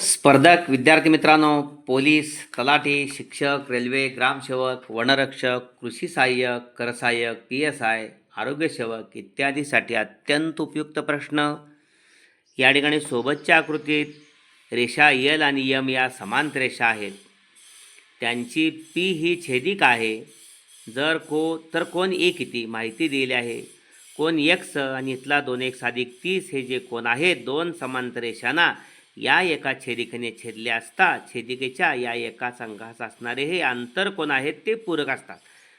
स्पर्धक विद्यार्थी मित्रांनो पोलीस तलाठी शिक्षक रेल्वे ग्रामसेवक वनरक्षक कृषी सहाय्यक करसहाय्यक पी एस आय आरोग्यसेवक इत्यादीसाठी अत्यंत उपयुक्त प्रश्न. या ठिकाणी सोबतच्या आकृतीत रेषा यल आणि यम या समांत रेषा आहेत. त्यांची पी ही छेदिक आहे. जर को तर कोण ए किती माहिती दिली आहे. कोण एक्स आणि इथला दोन एक साधिक तीस हे जे कोण आहे दोन समांतर रेषांना या एका छेदिकेने छेदले असता छेदिकेच्या या एका संघास असणारे हे आंतर कोण आहेत ते पूरक असतात.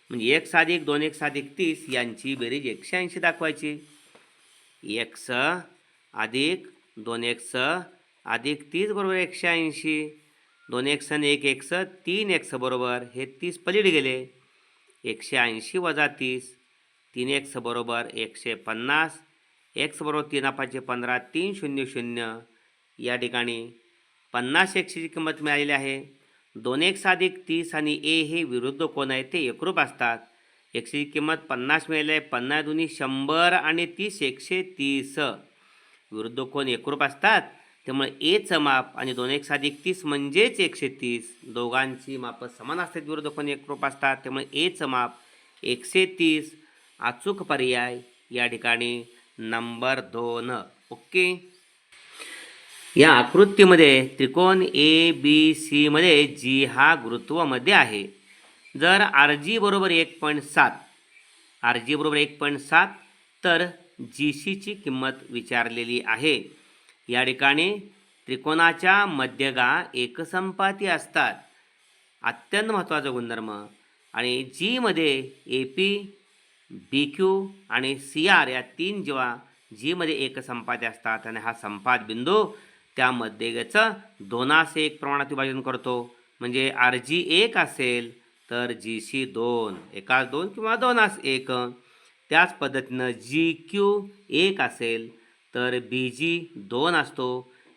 म्हणजे एक साधिक दोन एक साधिक तीस यांची बेरीज एकशे ऐंशी दाखवायची. एक्स अधिक दोन एक्स अधिक तीस बरोबर एकशे ऐंशी. दोन एक्स आणि एक एक्स तीन एक्स बरोबर हे तीस पलीड गेले. एकशे ऐंशी वजा तीस. तीन एक्स बरोबर एकशे पन्नास. एक्स बरोबर तीन पाचशे पंधरा तीन शून्य शून्य. या ठिकाणी पन्नास एकशेची किंमत मिळालेली आहे. दोन एक साधिक तीस आणि ए हे विरुद्ध कोण आहे ते एकरूप असतात. एकशेची किंमत पन्नास मिळाली आहे. पन्नास दोन्ही शंभर आणि तीस एकशे तीस. विरुद्ध कोण एकरूप असतात? त्यामुळे एचं माप आणि दोन एक साधिक तीस म्हणजेच एकशे तीस. दोघांची मापं समान असतात. विरुद्ध कोण एकरूप असतात? त्यामुळे एचं माप एकशे तीस. अचूक पर्याय या ठिकाणी नंबर दोन. ओके? या आकृतीमध्ये त्रिकोण ए बी सीमध्ये जी हा गुरुत्वामध्ये आहे. जर आर जी बरोबर एक पॉईंट सात आर जी बरोबर एक पॉईंट सात तर जी सीची किंमत विचारलेली आहे. या ठिकाणी त्रिकोणाच्या मध्यगा एकसंपाती असतात. अत्यंत महत्त्वाचा गुणधर्म. आणि जीमध्ये ए पी बी क्यू आणि सी आर या तीन जेव्हा जीमध्ये एकसंपाती असतात आणि हा संपात बिंदू त्यामध्ये याचं दोनास एक प्रमाणात विभाजन करतो. म्हणजे आर जी एक असेल तर जी सी दोन एकाच दोन किंवा दोनास एक. त्याच पद्धतीनं जी क्यू एक असेल तर बी जी दोन असतो.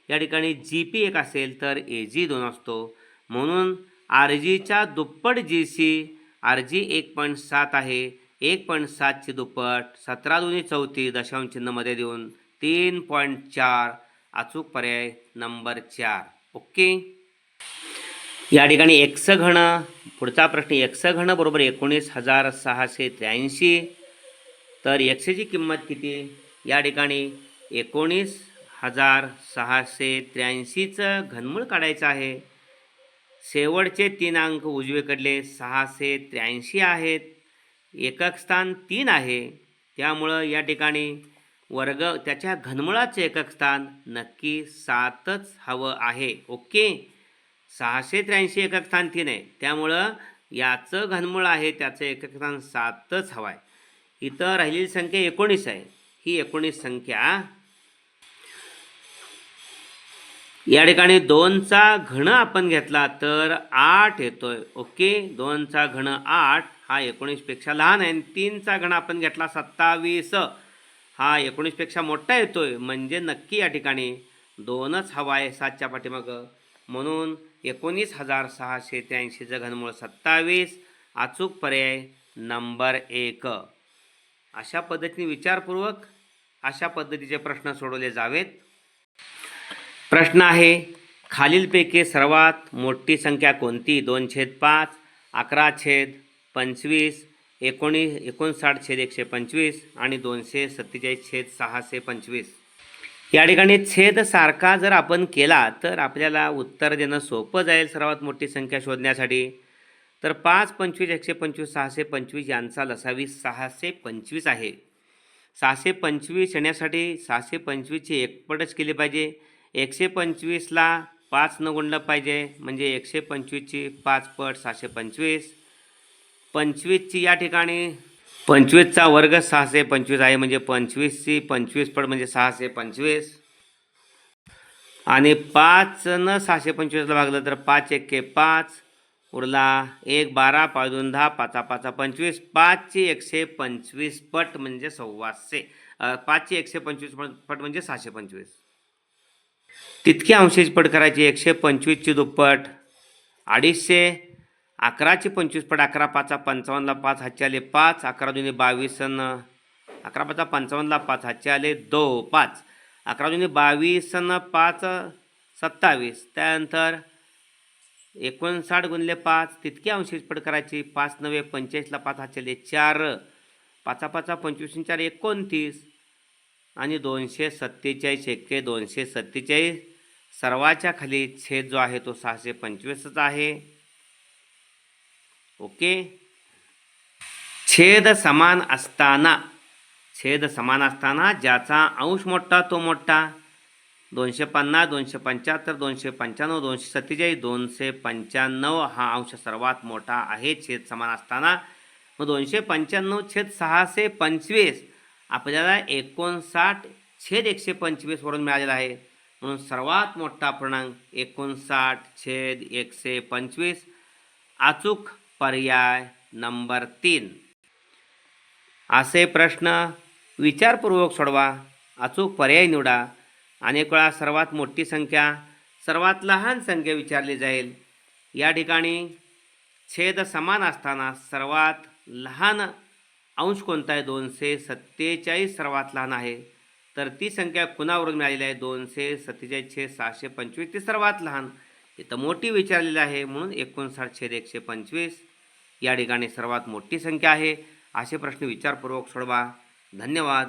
या ठिकाणी जी पी एक असेल तर ए जी दोन असतो. म्हणून आर जीच्या दुप्पट जी सी आर जी एक पॉईंट सात आहे. एक पॉईंट सातची दुप्पट सतरा दोन्ही चौथी दशांश चिन्हमध्ये देऊन तीन पॉईंट चार अचूक पर्याय नंबर चार. ओके? या ठिकाणी एकस घन पुढचा प्रश्न एकस घन बरोबर एकोणीस हजार सहाशे त्र्याऐंशी. तर एकशेची किंमत किती? या ठिकाणी एकोणीस हजार सहाशे त्र्याऐंशीचं घनमूळ काढायचं आहे. शेवटचे तीन अंक उजवीकडले सहाशे त्र्याऐंशी आहेत. एकक स्थान तीन आहे. त्यामुळं या ठिकाणी वर्ग त्याच्या घनमुळाचं एकक स्थान नक्की सातच हवं आहे. ओके? सहाशे त्र्याऐंशी एकक स्थान तीन आहे. त्यामुळं याचं घनमूळ आहे त्याचं एकक स्थान सातच हवं आहे इथं राहिलेली संख्या एकोणीस आहे. ही एकोणीस संख्या या ठिकाणी दोनचा घन आपण घेतला तर आठ येतोय. ओके? दोनचा घन आठ हा एकोणीसपेक्षा लहान आहे. आणि तीनचा घन आपण घेतला सत्तावीस. हा एकोणीसपेक्षा मोठा येतोय. म्हणजे नक्की या ठिकाणी दोनच हवा आहे सातच्या पाठीमागं. म्हणून एकोणीस हजार सहाशे त्र्याऐंशीचं घनमूळ सत्तावीस अचूक पर्याय नंबर एक. अशा पद्धतीने विचारपूर्वक अशा पद्धतीचे प्रश्न सोडवले जावेत. प्रश्न आहे खालीलपैकी सर्वात मोठी संख्या कोणती? दोन छेद पाच अकरा छेद पंचवीस एकोणीस एकोणसाठ छेद एकशे पंचवीस आणि दोनशे सत्तेचाळीस छेद सहाशे पंचवीस. या ठिकाणी छेद सारखा जर आपण केला तर आपल्याला उत्तर देणं सोपं जाईल सर्वात मोठी संख्या शोधण्यासाठी. तर पाच पंचवीस एकशे पंचवीस सहाशे पंचवीस यांचा लसावी सहाशे पंचवीस आहे. सहाशे पंचवीस येण्यासाठी सहाशे पंचवीसची एकपटच केली पाहिजे. एकशे पंचवीसला पाच न गुणलं पाहिजे म्हणजे एकशे पंचवीसची पाच पट सहाशे पंचवीस. पंचवीसची या ठिकाणी. पंचवीसचा वर्ग सहाशे पंचवीस आहे म्हणजे पंचवीसची पंचवीस पड म्हणजे सहाशे पंचवीस. आणि पाच न सहाशे पंचवीसला भागलं तर पाच एके पाच. उरला एक बारा पाच दोन दहा पाचा पाचा पंचवीस. पाचची एकशे पंचवीस पट म्हणजे सव्वाशे. पाचशे पाचची एकशे पंचवीस पट पट म्हणजे सहाशे पंचवीस. तितकी अंशेची पट करायची एकशे पंचवीसची दुप्पट. अडीचशे अकराचे पंचवीस पट अकरा पाचा पंचावन्नला पाच हातचे आले पाच अकरा दोन्ही बावीस अन अकरा पाचा पंचावन्नला पाच हातचे आले दो पाच. अकरा दोन्ही बावीस अन पाच सत्तावीस. त्यानंतर एकोणसाठ गुणले पाच तितकी अंशेष पड करायची. पाच नव्हे पंचेचाळीसला पाच हातले चार. पाचा पाचा पंचवीस चार एकोणतीस. आणि दोनशे सत्तेचाळीस एक्के दोनशे सत्तेचाळीस. सर्वाच्या खाली छेद जो आहे तो सहाशे पंचवीसच आहे. ओके? छेद समान असताना छेद समान असताना ज्याचा अंश मोठा तो मोठा. दोनशे पन्नास दोनशे पंच्याहत्तर दोनशे पंच्याण्णव दोनशे सत्तेचाळीस दोनशे पंच्याण्णव हा अंश सर्वात मोठा आहे छेद समान असताना. मग दोनशे पंच्याण्णव छेद सहाशे पंचवीस आपल्याला एकोणसाठ छेद एकशे पंचवीसवरून मिळालेला आहे. म्हणून सर्वात मोठा पूर्णांक एकोणसाठ छेद एकशे पंचवीस. अचूक पर्याय नंबर तीन. असे प्रश्न विचारपूर्वक सोडवा. अचूक पर्याय निवडा. अनेक वेळा सर्वात मोठी संख्या सर्वात लहान संख्या विचारली जाईल. या ठिकाणी छेद समान असताना सर्वात लहान अंश कोणता आहे? दोनशे सत्तेचाळीस सर्वात लहान आहे. तर ती संख्या कुणावरून मिळालेली आहे? दोनशे सत्तेचाळीस छेद सहाशे पंचवीस ती सर्वात लहान. इथं मोठी विचारलेली आहे म्हणून एकोणसाठ छेद एकशे पंचवीस. या ठिकाणी सर्वात मोठी संख्या आहे. असे प्रश्न विचारपूर्वक सोडवा. धन्यवाद.